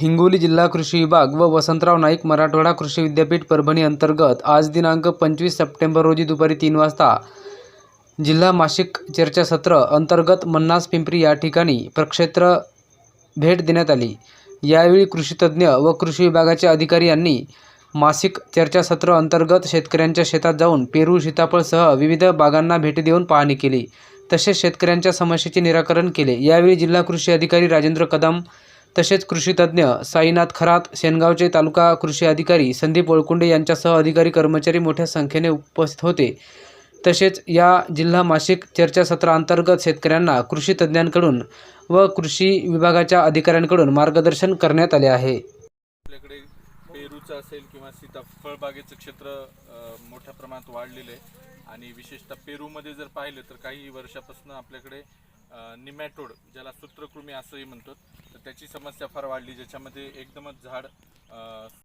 हिंगोली जिल्हा कृषी विभाग व वसंतराव नाईक मराठवाडा कृषी विद्यापीठ परभणी अंतर्गत आज दिनांक पंचवीस सप्टेंबर रोजी दुपारी तीन वाजता जिल्हा मासिक चर्चासत्र अंतर्गत मन्नास पिंपरी या ठिकाणी प्रक्षेत्र भेट देण्यात आली. यावेळी कृषीतज्ज्ञ व कृषी विभागाचे अधिकारी यांनी मासिक चर्चासत्र अंतर्गत शेतकऱ्यांच्या शेतात जाऊन पेरू सीताफळसह विविध बागांना भेटी देऊन पाहणी केली. तसेच शेतकऱ्यांच्या समस्येचे निराकरण केले. यावेळी जिल्हा कृषी अधिकारी राजेंद्र कदम तसेच कृषीतज्ज्ञ साईनाथ खरात सेनगावचे तालुका कृषी अधिकारी संदीप ओळकुंडे यांच्यासह अधिकारी कर्मचारी मोठ्या संख्येने उपस्थित होते. तसेच या जिल्हा मासिक चर्चासत्राअंतर्गत शेतकऱ्यांना कृषी तज्ज्ञांकडून व कृषी विभागाच्या अधिकाऱ्यांकडून मार्गदर्शन करण्यात आले आहे. आपल्याकडे पेरूचं असेल किंवा सीताफळ बागेचं क्षेत्र मोठ्या प्रमाणात वाढलेलं आहे. आणि विशेषतः पेरूमध्ये जर पाहिलं तर काही वर्षापासून आपल्याकडे निमॅटोड ज्याला सूत्रकृमी असंही म्हणतो तर त्याची समस्या फार वाढली ज्याच्यामध्ये एकदमच झाड